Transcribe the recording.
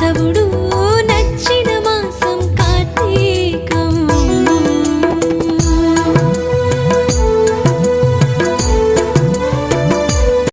కేశవుడు